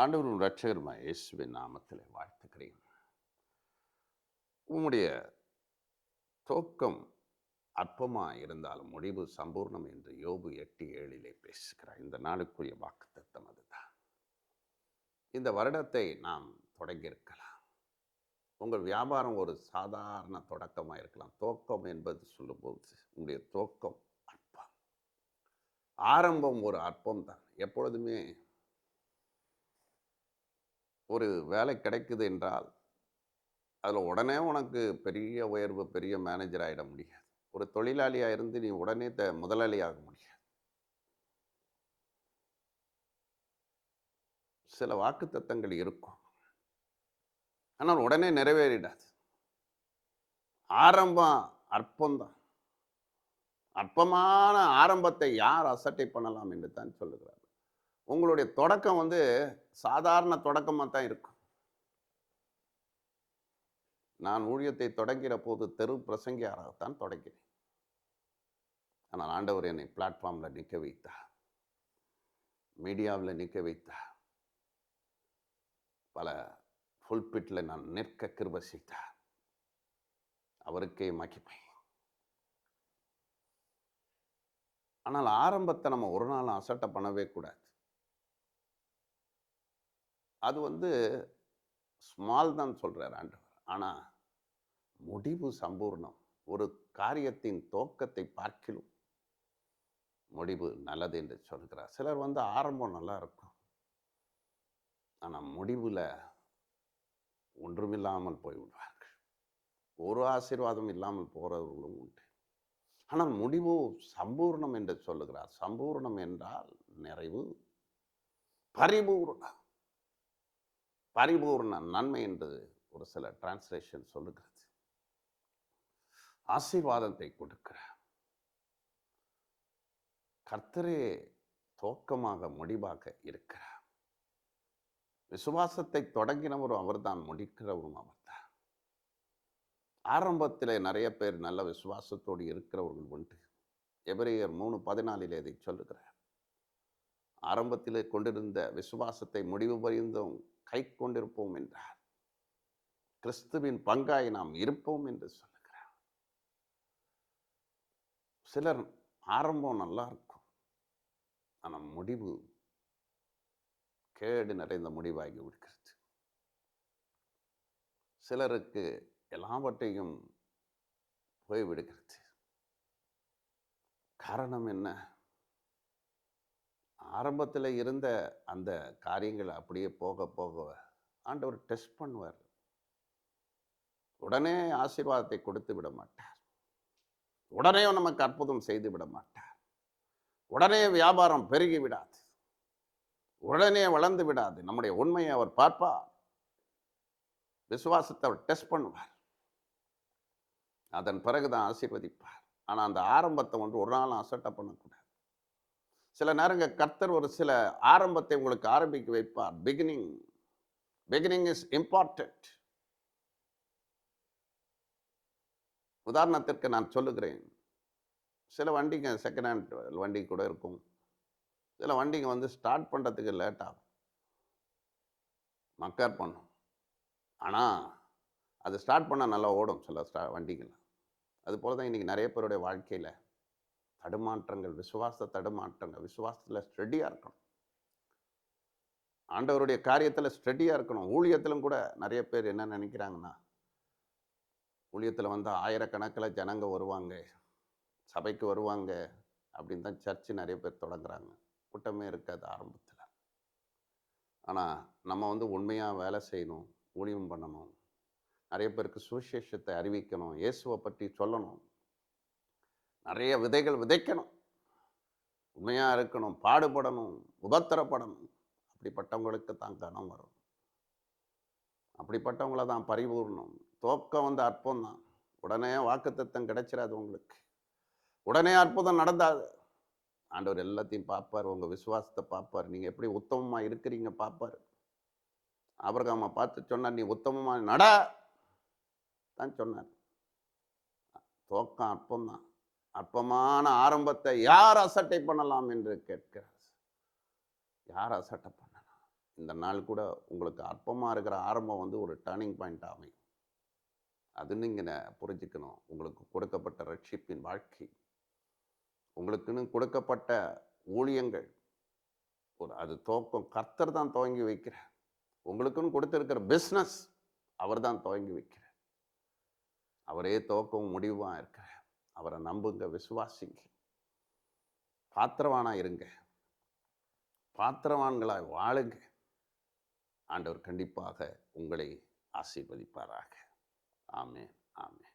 ஆண்டவரும் ரட்சகருமாய் இயேசுவின் நாமத்தில் வாழ்த்துக்கிறேன். உம்முடைய தோக்கம் அற்பமாக இருந்தாலும் முடிவு சம்பூர்ணம் என்று யோபு எட்டு ஏழிலே பேசுகிறார். இந்த நாளுக்குரிய வாக்குத்தத்தம் அதுதான். இந்த வருடத்தை நாம் தொடங்கியிருக்கலாம். உங்கள் வியாபாரம் ஒரு சாதாரண தொடக்கமாக இருக்கலாம். தோக்கம் என்பது சொல்லும்போது உங்களுடைய தோக்கம் அற்பம். ஆரம்பம் ஒரு அற்பம் தான் எப்பொழுதுமே ஒரு வேலை கிடைக்குது என்றால் அதில் உடனே உனக்கு பெரிய உயர்வு பெரிய மேனேஜர் ஆகிட முடியாது. ஒரு தொழிலாளியாக இருந்து நீ உடனே த முதலாளியாக முடியாது. சில வாக்குத்தத்தங்கள் இருக்கும். ஆனால் உடனே நிறைவேறிடாது. ஆரம்பம் அற்பம்தான். அற்பமான ஆரம்பத்தை யார் அசட்டை பண்ணலாம் என்று தான் சொல்லுகிறார். உங்களுடைய தொடக்கம் வந்து சாதாரண தொடக்கமாக தான் இருக்கும். நான் ஊழியத்தை தொடங்கிற போது தெரு பிரசங்கியாராகத்தான் தொடங்கினேன். ஆனால் ஆண்டவர் என்னை பிளாட்ஃபார்மில் நிற்க வைத்தார் மீடியாவில் நிற்க வைத்தார் பல ஃபுல்பிட்டில் நான் நிற்க கிருப செய்தார் அவருக்கே மகிமை. ஆனால் ஆரம்பத்தை நம்ம ஒரு நாள் அசட்டை பண்ணவே கூடாது. அது வந்து ஸ்மால் தான் சொல்கிறார் ஆண்டவர். ஆனால் முடிவு சம்பூர்ணம். ஒரு காரியத்தின் தோக்கத்தை பார்க்கிலும் முடிவு நல்லது என்று சொல்கிறார். சிலர் வந்து ஆரம்பம் நல்லா இருக்கும். ஆனால் முடிவில் ஒன்றுமில்லாமல் போய்விடுவார்கள். ஒரு ஆசீர்வாதம் இல்லாமல் போகிறவர்களும் உண்டு. ஆனால் முடிவு சம்பூர்ணம் என்று சொல்லுகிறார். சம்பூர்ணம் என்றால் நிறைவு பரிபூர்ணம். பரிபூர்ண நன்மை என்று ஒரு சில டிரான்ஸ்லேஷன் சொல்லுகிறது. ஆசீர்வாதத்தை கொடுக்கிற. கர்த்தரே தோக்கமாக முடிவாக இருக்கிறார் விசுவாசத்தை தொடங்கினவரும் அவர்தான் முடிக்கிறவரும் அவர்தான். ஆரம்பத்தில் நிறைய பேர் நல்ல விசுவாசத்தோடு இருக்கிறவர்கள் உண்டு. எபிரேயர் மூணு பதினாலில் இதை சொல்லுகிறார். ஆரம்பத்திலே கொண்டிருந்த விசுவாசத்தை முடிவு பரிந்தும் கை கொண்டிருப்போம் என்றார். கிறிஸ்துவின் பங்காய் நாம் இருப்போம் என்று சொல்லுகிறார். சிலர் ஆரம்பம் நல்லா இருக்கும். ஆனால் முடிவு கேடு நிறைந்த முடிவாகி விடுகிறது. சிலருக்கு எல்லாவற்றையும் போய்விடுகிறது காரணம் என்ன? ஆரம்பத்தில் இருந்த அந்த காரியங்கள் அப்படியே போக போக ஆண்டவர் டெஸ்ட் பண்ணுவார். உடனே ஆசீர்வாதத்தை கொடுத்து விட மாட்டார். உடனே நமக்கு அற்புதம் செய்து விட மாட்டார். உடனே வியாபாரம் பெருகி விடாது. உடனே வளர்ந்து விடாது. நம்முடைய உண்மையை அவர் பார்ப்பார். விசுவாசத்தை அவர் டெஸ்ட் பண்ணுவார். அதன் பிறகுதான் ஆசீர்வதிப்பார். ஆனால் அந்த ஆரம்பத்தை வந்து ஒரு நாள் அசட்டை பண்ணக்கூடாது. சில நேரங்கள் கர்த்தர் ஒரு சில ஆரம்பத்தை உங்களுக்கு ஆரம்பிக்க வைப்பார். பிகினிங் பிகினிங் இஸ் இம்பார்ட்டன்ட் உதாரணத்திற்கு நான் சொல்லுகிறேன். சில வண்டிங்க செகண்ட் ஹேண்ட் வண்டி கூட இருக்கும். சில வண்டிங்க வந்து ஸ்டார்ட் பண்ணுறதுக்கு லேட் ஆகும். மக்கர் பண்ணும். ஆனால் அது ஸ்டார்ட் பண்ணால் நல்லா ஓடும் சில ஸ்டா வண்டிகள் அது போல தான் இன்றைக்கி நிறைய பேருடைய வாழ்க்கையில். தடுமாற்றங்கள் விசுவாச தடுமாற்றங்கள் விசுவாசத்தில் ஸ்டெடியாக இருக்கணும். ஆண்டவருடைய காரியத்தில் ஸ்டெடியாக இருக்கணும். ஊழியத்திலும் கூட நிறைய பேர் என்ன நினைக்கிறாங்கன்னா ஊழியத்தில் வந்து ஆயிரக்கணக்கில் ஜனங்க வருவாங்க சபைக்கு வருவாங்க அப்படின்னு தான் சர்ச்சு நிறைய பேர் தொடங்குறாங்க. கூட்டமே இருக்காது ஆரம்பத்தில். ஆனால் நம்ம வந்து உண்மையாக வேலை செய்யணும் ஊழியம் பண்ணணும். நிறைய பேருக்கு சுவிசேஷத்தை அறிவிக்கணும் இயேசுவை பற்றி சொல்லணும். நிறைய விதைகள் விதைக்கணும். உண்மையாக இருக்கணும் பாடுபடணும் உபத்திரப்படணும். அப்படிப்பட்டவங்களுக்கு தான் கனம் வரும். அப்படிப்பட்டவங்கள தான் பரிபூர்ணம். தோக்கம் வந்து அற்பம் தான். உடனே வாக்குத்தத்தம் கிடைச்சிடாது உங்களுக்கு. உடனே அற்புதம் நடந்தாது. ஆண்டவர் எல்லாத்தையும் பார்ப்பார் உங்கள் விசுவாசத்தை பார்ப்பார். நீங்கள் எப்படி உத்தமமாக இருக்கிறீங்க பார்ப்பார். அபரகாமை பார்த்து சொன்னார் நீ உத்தமமாக நட தான் சொன்னார். தோக்கம் அற்பம் தான். அற்பமான ஆரம்பத்தை யார் அசட்டை பண்ணலாம் என்று கேட்கிறார். யார் அசட்டை பண்ணலாம்? இந்த நாள் கூட உங்களுக்கு அற்பமாக இருக்கிற ஆரம்பம் வந்து ஒரு டேர்னிங் பாயிண்ட் அமையும். அது நீங்கள் புரிஞ்சுக்கணும். உங்களுக்கு கொடுக்கப்பட்ட ரட்சிப்பின் வாழ்க்கை. உங்களுக்குன்னு கொடுக்கப்பட்ட ஊழியங்கள். ஒரு அது துவக்கம் கர்த்தர் தான் துவங்கி வைக்கிறார். உங்களுக்குன்னு கொடுத்துருக்கிற பிஸ்னஸ் அவர் தான் துவங்கி வைக்கிறார். அவரே துவக்கம் முடிவாக இருக்கிறார். அவரை நம்புங்க விசுவாசிங்க. பாத்திரவானா இருங்க. பாத்திரவான்களாய் வாழுங்க. ஆண்டவர் கண்டிப்பாக உங்களை ஆசீர்வதிப்பாராக. ஆமே ஆமே